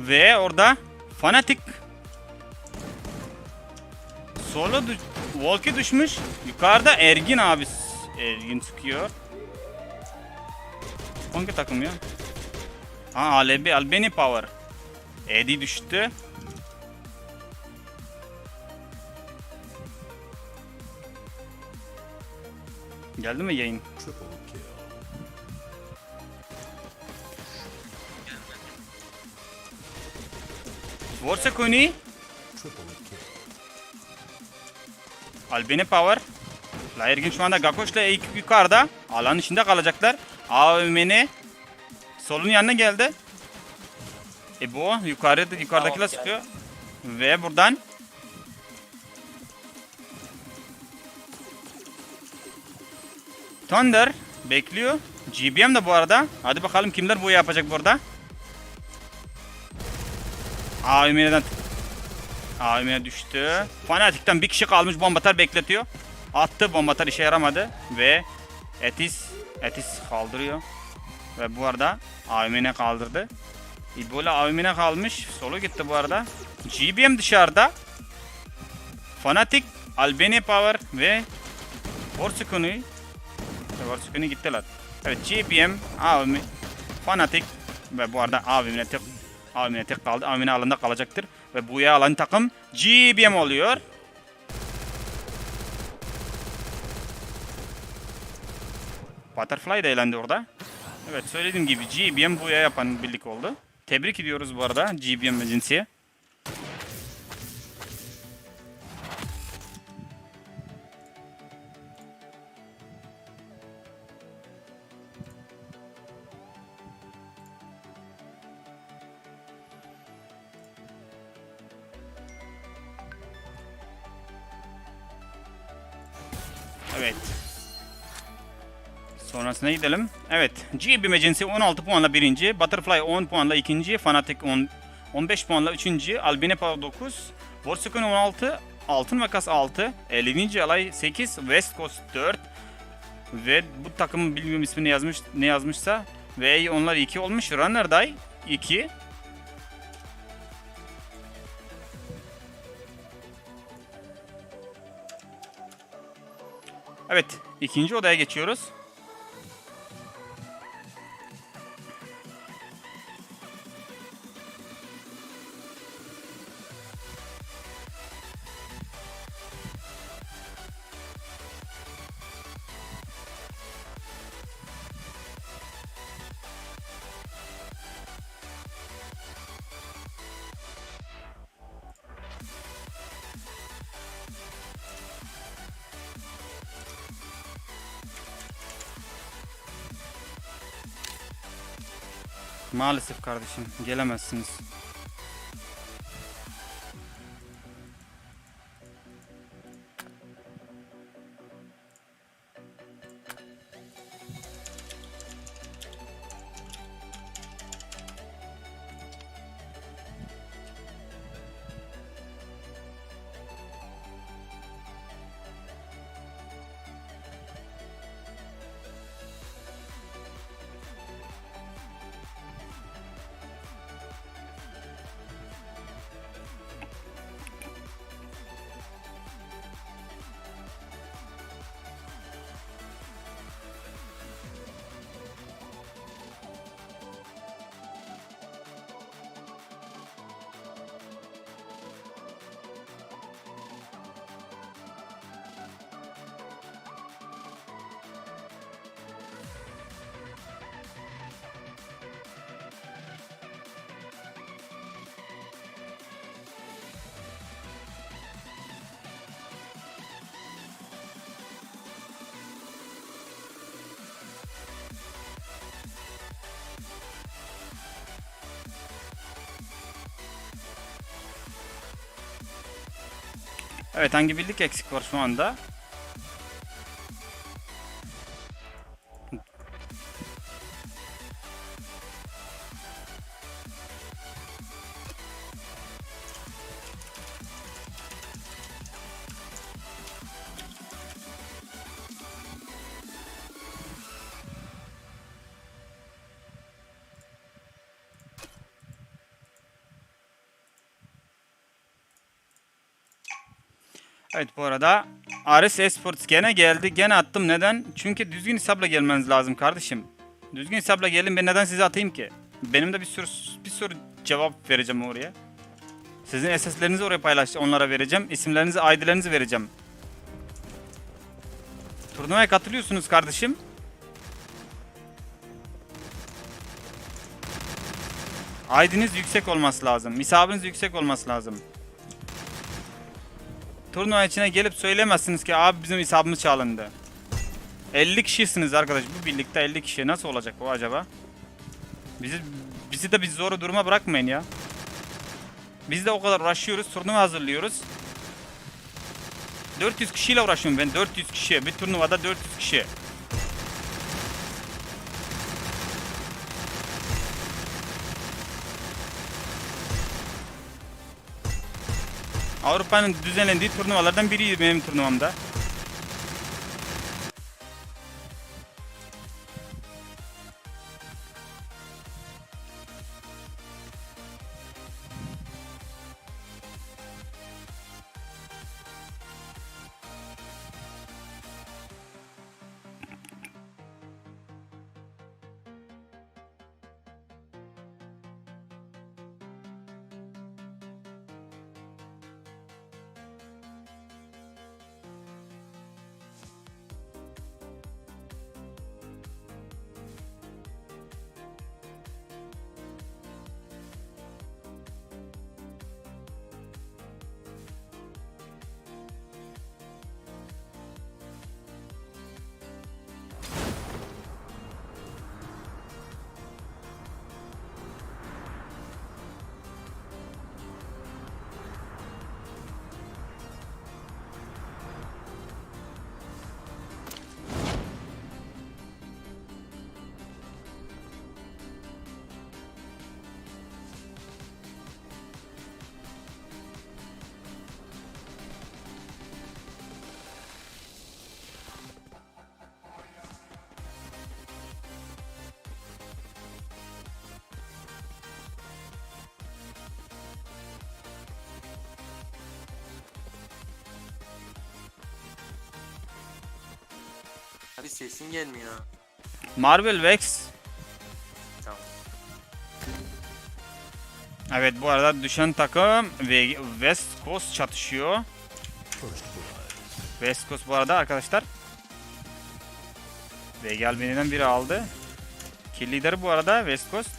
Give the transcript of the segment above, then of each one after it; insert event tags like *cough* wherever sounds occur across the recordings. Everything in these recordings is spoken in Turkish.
Ve orada Fanatic Solo düş Volki düşmüş. Yukarıda Ergin abi. Ergin sıkıyor. Hangi takım ya? Ha Alebi, Albany Power. Eddie düştü. Geldi mi yayın? Vorsakuni. Albany Power. La Ergin şu anda Gakoş'la ilk yukarıda. Alanın içinde kalacaklar. AVM'ni solun yanına geldi. E bu yukarıda yukarıdakiler sıkıyor. Ve buradan Thunder bekliyor. GBM de bu arada. Hadi bakalım kimler bu yapacak burada. AVM'den AVM'ye düştü. Fanatik'ten bir kişi kalmış bombatar bekletiyor. Attı bombatar işe yaramadı ve Etis Etis kaldırıyor. Ve bu arada AVM'ne kaldırdı. Ebola AVM'ne kalmış. Solo gitti bu arada. GBM dışarıda. Fanatic, Albany Power ve Borsukuni Borsukuni gittiler. Evet GBM, AVM, Fanatic ve bu arada AVM'ne tek AVM'ne tek kaldı. AVM'ne alanda kalacaktır. Ve bu alan takım GBM oluyor. Butterfly da eğlendi orada. Evet söylediğim gibi GBM buya yapan birlik oldu. Tebrik ediyoruz bu arada GBM ve Cinsi'ye. Evet. Sonrasına gidelim. Evet. GB Agency 16 puanla birinci. Butterfly 10 puanla ikinci. Fanatic 10, 15 puanla üçüncü. Albine Power 9. Vorsukun 16. Altın Makas 6. 50. alay 8. West Coast 4. Ve bu takımın bilmiyorum ismini yazmış ne yazmışsa. Ve onlar 2 olmuş. Runner Day 2. Evet. ikinci odaya geçiyoruz. Maalesef kardeşim gelemezsiniz. Evet hangi birlik eksik var şu anda? Evet bu arada Ares Esports gene geldi. Gene attım. Neden? Çünkü düzgün hesapla gelmeniz lazım kardeşim. Düzgün hesapla gelin. Ben neden size atayım ki? Benim de bir sürü bir sürü cevap vereceğim oraya. Sizin SS'lerinizi oraya paylaş onlara vereceğim. İsimlerinizi, ID'lerinizi vereceğim. Turnuvaya katılıyorsunuz kardeşim. ID'niz yüksek olması lazım. Misabınız yüksek olması lazım. Turnuva içine gelip söylemezsiniz ki abi bizim hesabımız çalındı. 50 kişisiniz arkadaş. Bu birlikte 50 kişi. Nasıl olacak bu acaba? Bizi bizi de biz zor duruma bırakmayın ya. Biz de o kadar uğraşıyoruz. Turnuva hazırlıyoruz. 400 kişiyle uğraşıyorum ben. 400 kişi. Bir turnuvada 400 kişi. Avrupa'nın düzenlendiği turnuvalardan biriydi benim turnuvamda. Abi sesin gelmiyor. Marvel Vex. Tamam. Evet bu arada düşen takım ve West Coast çatışıyor. West Coast bu arada arkadaşlar. VG Albany'den biri aldı. Kill lideri bu arada West Coast.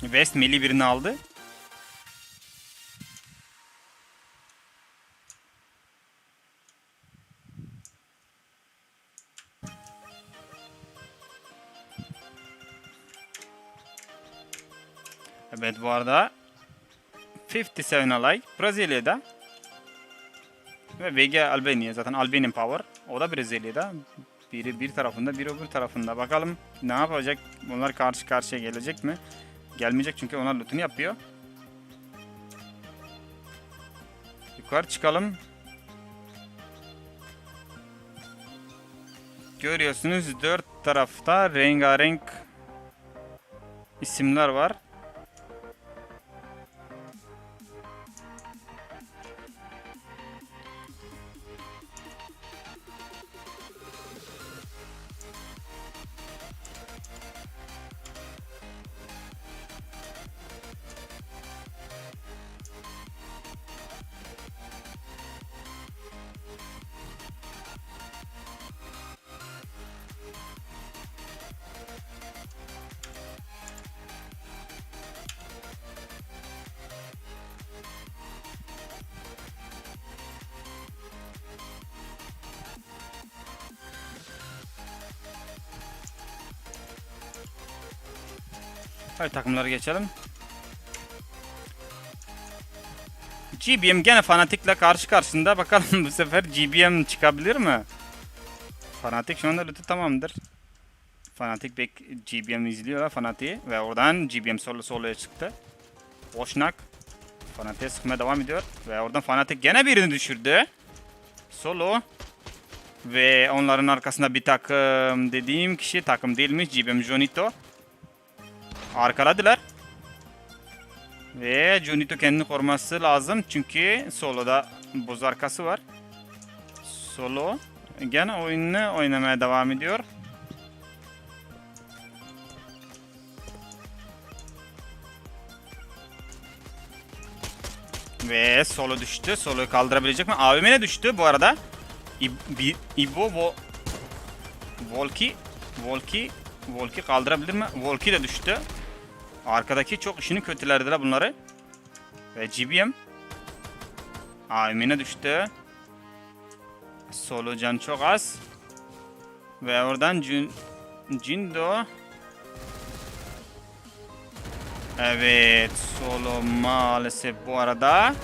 West milli birini aldı. Evet bu arada 57 alay Brezilya'da ve VG Albanya zaten Albanian Power. O da Brezilya'da. Biri bir tarafında biri öbür tarafında. Bakalım ne yapacak? Bunlar karşı karşıya gelecek mi? Gelmeyecek çünkü onlar lootunu yapıyor. Yukarı çıkalım. Görüyorsunuz dört tarafta rengarenk isimler var Hadi takımlara geçelim. GBM gene Fanatik'le karşı karşında. *laughs* Bakalım bu sefer GBM çıkabilir mi? Fanatik şu anda lütfu tamamdır. Fanatik bek GBM izliyorlar Fanatik'i ve oradan GBM solo soloya çıktı. Boşnak Fanatik'e sıkmaya devam ediyor ve oradan Fanatik gene birini düşürdü. Solo ve onların arkasında bir takım dediğim kişi takım değilmiş GBM Jonito. Arkaladılar. Ve Junito kendini koruması lazım çünkü soloda buz arkası var. Solo gene oyununu oynamaya devam ediyor. Ve solo düştü. Solo'yu kaldırabilecek mi? AVM'ne düştü bu arada. İbo Vo, Volki Volki Volki kaldırabilir mi? Volki de düştü. Arkadaki çok işini kötülerdiler bunları. Ve GBM AVM'ne düştü. Solo can çok az. Ve oradan Jun, Jindo Evet, solo maalesef bu arada